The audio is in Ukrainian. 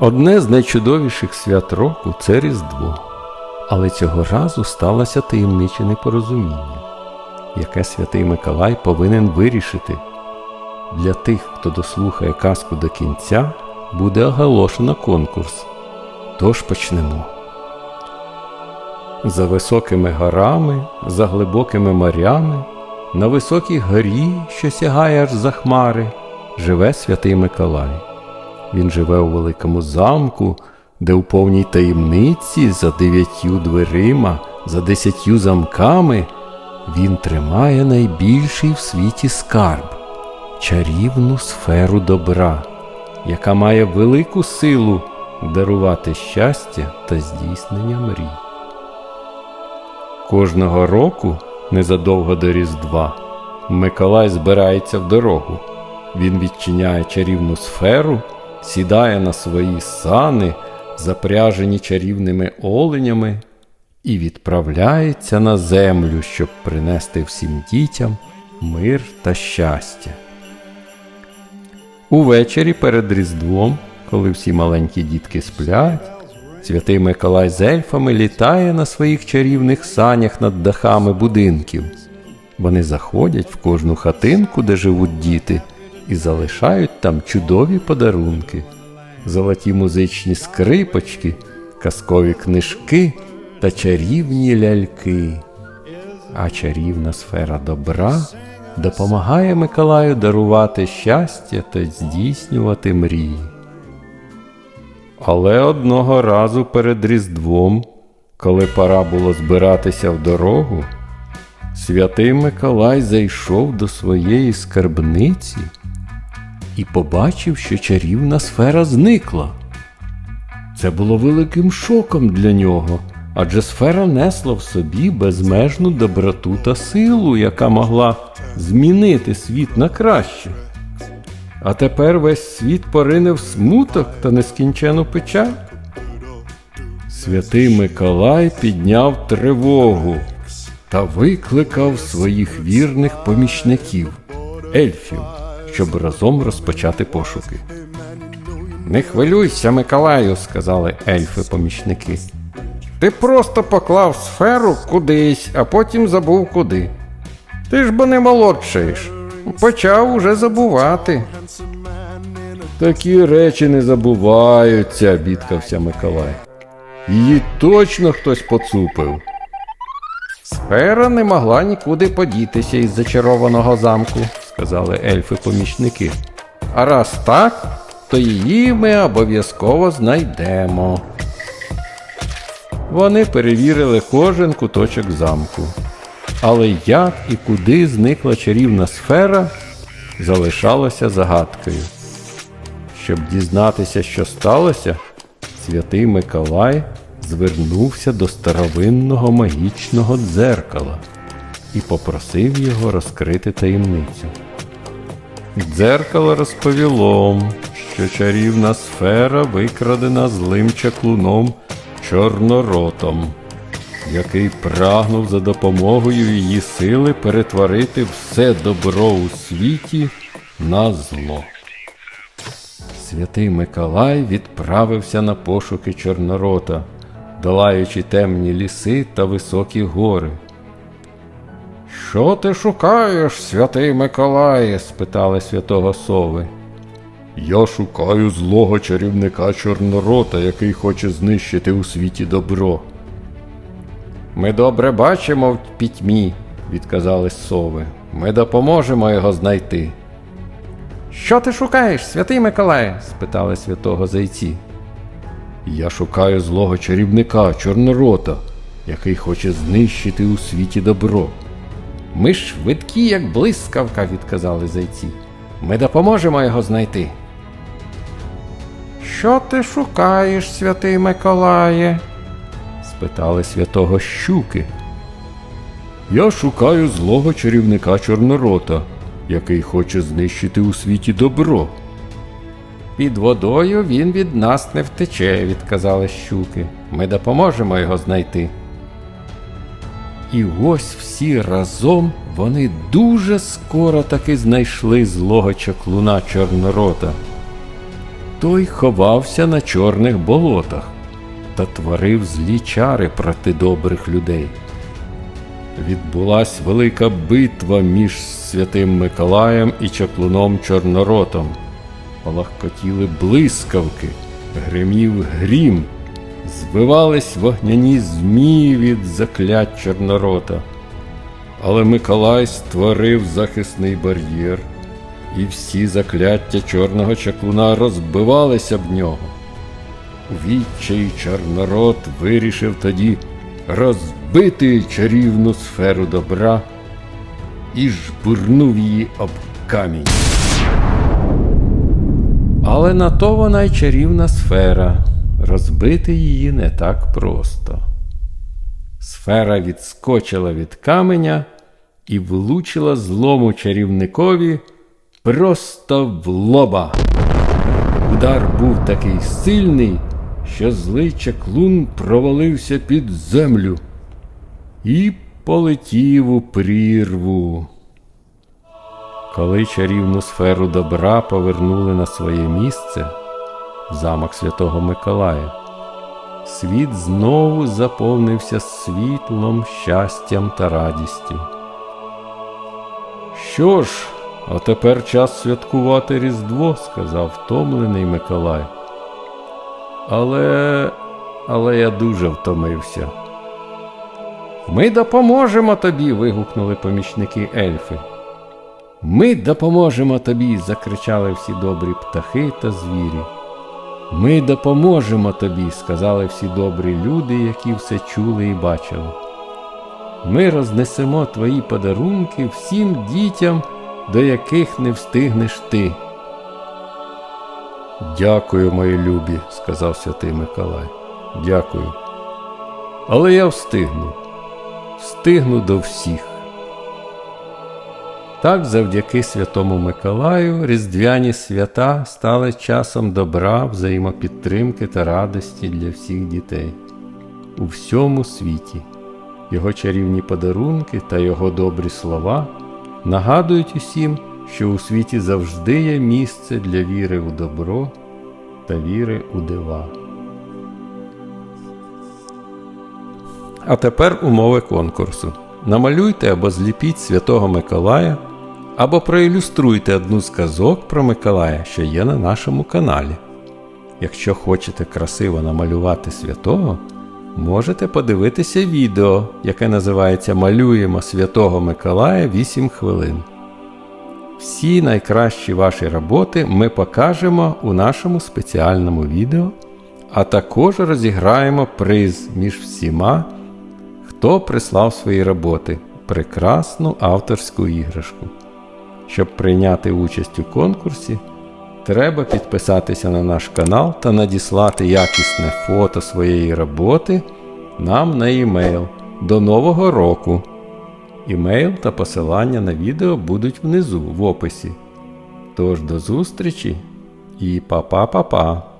Одне з найчудовіших свят року це Різдво. Але цього разу сталося таємниче непорозуміння, яке святий Миколай повинен вирішити. Для тих, хто дослухає казку до кінця, буде оголошено конкурс. Тож почнемо. За високими горами, за глибокими морями, на високій горі, що сягає аж за хмари, живе святий Миколай. Він живе у великому замку, де у повній таємниці за дев'ятью дверима, за десятью замками він тримає найбільший в світі скарб чарівну сферу добра, яка має велику силу дарувати щастя та здійснення мрій. Кожного року, незадовго до Різдва, Миколай збирається в дорогу. Він відчиняє чарівну сферу, сідає на свої сани, запряжені чарівними оленями, і відправляється на землю, щоб принести всім дітям мир та щастя. Увечері перед Різдвом, коли всі маленькі дітки сплять, святий Миколай з ельфами літає на своїх чарівних санях над дахами будинків. Вони заходять в кожну хатинку, де живуть діти, і залишають там чудові подарунки, золоті музичні скрипочки, казкові книжки та чарівні ляльки. А чарівна сфера добра допомагає Миколаю дарувати щастя та здійснювати мрії. Але одного разу перед Різдвом, коли пора було збиратися в дорогу, святий Миколай зайшов до своєї скарбниці і побачив, що чарівна сфера зникла. Це було великим шоком для нього, адже сфера несла в собі безмежну доброту та силу, яка могла змінити світ на краще. А тепер весь світ поринив смуток та нескінчену печаль. Святий Миколай підняв тривогу та викликав своїх вірних помічників, ельфів, щоб разом розпочати пошуки. Не хвилюйся, Миколаю, сказали ельфи-помічники. Ти просто поклав сферу кудись, а потім забув куди. Ти ж бо не молодшаєш. Почав уже забувати. Такі речі не забуваються, бідкався Миколай. Її точно хтось поцупив. Сфера не могла нікуди подітися із зачарованого замку, сказали ельфи-помічники. А раз так, то її ми обов'язково знайдемо. Вони перевірили кожен куточок замку. Але як і куди зникла чарівна сфера, залишалося загадкою. Щоб дізнатися, що сталося, святий Миколай звернувся до старовинного магічного дзеркала і попросив його розкрити таємницю. Дзеркало розповіло, що чарівна сфера викрадена злим чаклуном Чорноротом, який прагнув за допомогою її сили перетворити все добро у світі на зло. Святий Миколай відправився на пошуки Чорнорота, долаючи темні ліси та високі гори. Що ти шукаєш, святий Миколає? спитали святого Сови. Я шукаю злого чарівника Чорнорота, який хоче знищити у світі добро. Ми добре бачимо в пітьмі, відказали сови. Ми допоможемо його знайти. Що ти шукаєш, святий Миколає? спитали святого зайці. Я шукаю злого чарівника Чорнорота, який хоче знищити у світі добро. Ми швидкі, як блискавка, відказали зайці. Ми допоможемо його знайти. Що ти шукаєш, святий Миколає? спитали святого щуки. Я шукаю злого чарівника Чорнорота, який хоче знищити у світі добро. Під водою він від нас не втече, відказали щуки. Ми допоможемо його знайти. І ось всі разом вони дуже скоро таки знайшли злого чаклуна Чорнорота. той ховався на чорних болотах та творив злі чари проти добрих людей. Відбулась велика битва між святим Миколаєм і чаклуном Чорноротом. Палахкотіли блискавки, гримів грім, звивались вогняні змії від заклять Чорнорота. Але Миколай створив захисний бар'єр, і всі закляття чорного чаклуна розбивалися б нього. У відчаї Чорнорот вирішив тоді розбити чарівну сферу добра і жбурнув її об камінь. Але на то вона й чарівна сфера. Розбити її не так просто. Сфера відскочила від каменя і влучила злому чарівникові просто в лоба. Удар був такий сильний, що злий чаклун провалився під землю і полетів у прірву. Коли чарівну сферу добра повернули на своє місце замок Святого Миколая, світ знову заповнився світлом, щастям та радістю. Що ж, а тепер час святкувати Різдво, сказав втомлений Миколай. Але, але я дуже втомився. Ми допоможемо тобі. вигукнули помічники ельфи. Ми допоможемо тобі. закричали всі добрі птахи та звірі. Ми допоможемо тобі, сказали всі добрі люди, які все чули і бачили. Ми рознесемо твої подарунки всім дітям, до яких не встигнеш ти. Дякую, мої любі, сказав святий Миколай. Дякую. Але я встигну, встигну до всіх. Так, завдяки Святому Миколаю, різдвяні свята стали часом добра, взаємопідтримки та радості для всіх дітей у всьому світі. Його чарівні подарунки та його добрі слова нагадують усім, що у світі завжди є місце для віри у добро та віри у дива. А тепер умови конкурсу. Намалюйте або зліпіть Святого Миколая, або проілюструйте одну з казок про Миколая, що є на нашому каналі. Якщо хочете красиво намалювати святого, можете подивитися відео, яке називається Малюємо Святого Миколая 8 хвилин. Всі найкращі ваші роботи ми покажемо у нашому спеціальному відео, а також розіграємо приз між всіма, хто прислав свої роботи прекрасну авторську іграшку. Щоб прийняти участь у конкурсі, треба підписатися на наш канал та надіслати якісне фото своєї роботи нам на e-mail до Нового року. Імейл та посилання на відео будуть внизу в описі. Тож до зустрічі і па-па-па-па!